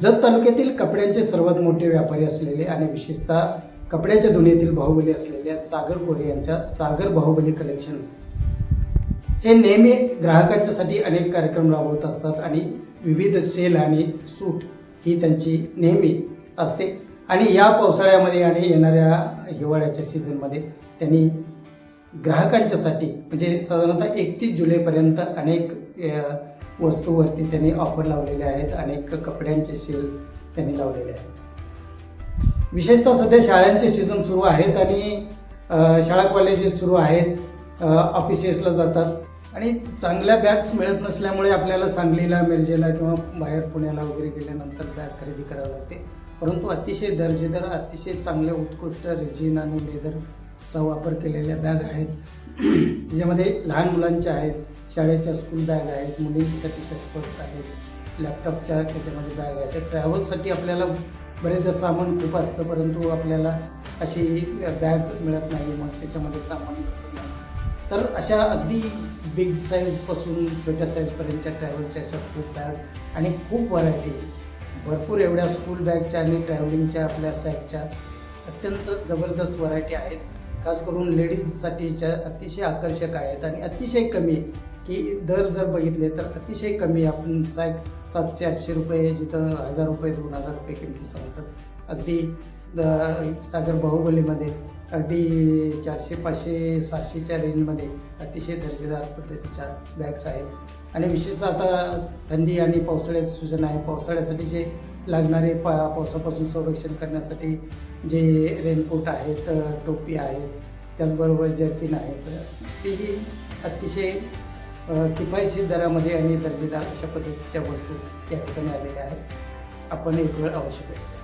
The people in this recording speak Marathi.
जत तालुक्यातील कपड्यांचे सर्वात मोठे व्यापारी असलेले आणि विशेषतः कपड्यांच्या दुनियेतील बाहुबली असलेल्या सागर कोरे यांच्या सागर बाहुबली कलेक्शन हे नेहमी ग्राहकांच्यासाठी अनेक कार्यक्रम राबवत असतात आणि विविध सेल आणि सूट ही त्यांची नेहमी असते. आणि या पावसाळ्यामध्ये आणि येणाऱ्या हिवाळ्याच्या सीझनमध्ये त्यांनी ग्राहकांच्यासाठी म्हणजे साधारणतः एकतीस जुलैपर्यंत अनेक वस्तूवरती त्यांनी ऑफर लावलेले आहेत. अनेक कपड्यांचे सेल त्यांनी लावलेले आहेत. विशेषतः सध्या शाळांचे सीझन सुरू आहेत आणि शाळा कॉलेजेस सुरू आहेत. ऑफिसेसला जातात. आणि चांगल्या बॅग्स मिळत नसल्यामुळे आपल्याला सांगलीला मिरजेला किंवा बाहेर पुण्याला वगैरे गेल्यानंतर बॅग खरेदी करावी लागते. परंतु अतिशय दर्जेदार अतिशय चांगल्या उत्कृष्ट रेजिन आणि लेदर चा वापर केलेल्या बॅग आहेत. त्याच्यामध्ये लहान मुलांच्या आहेत शाळेच्या स्कूल बॅग आहेत मुलींसाठी स्पर्ट्स आहेत लॅपटॉपच्या त्याच्यामध्ये बॅग आहेत. तर ट्रॅव्हलसाठी आपल्याला बरेचदा सामान खूप असतं परंतु आपल्याला अशी बॅग मिळत नाही मग त्याच्यामध्ये सामान बसत नाही. तर अशा अगदी बिग साईजपासून छोट्या साईजपर्यंतच्या ट्रॅव्हलच्या अशा खूप बॅग आणि खूप व्हरायटी भरपूर एवढ्या स्कूल बॅगच्या आणि ट्रॅव्हलिंगच्या आपल्या सॅकच्या अत्यंत जबरदस्त व्हरायटी आहेत. खास करून लेडीजसाठीच्या अतिशय आकर्षक आहेत आणि अतिशय कमी की दर जर बघितले तर अतिशय कमी आपण सॅक सातशे आठशे रुपये जिथं हजार रुपये दोन हजार रुपये किमती सांगतात. अगदी सागर बाहुबलीमध्ये अगदी चारशे पाचशे सहाशेच्या रेंजमध्ये अतिशय दर्जेदार पद्धतीच्या बॅग्स आहेत. आणि विशेषतः आता थंडी आणि पावसाळ्याचं सूचना आहे. पावसाळ्यासाठी जे लागणारे पा पावसापासून संरक्षण करण्यासाठी जे रेनकोट आहेत टोपी आहेत त्याचबरोबर जर्किन आहेत तेही अतिशय किफायशीर किफायतशीर दरामध्ये आणि दर्जेदार अशा पद्धतीच्या वस्तू या ठिकाणी आलेल्या आहेत. आपण एक वेळ आवश्यक आहे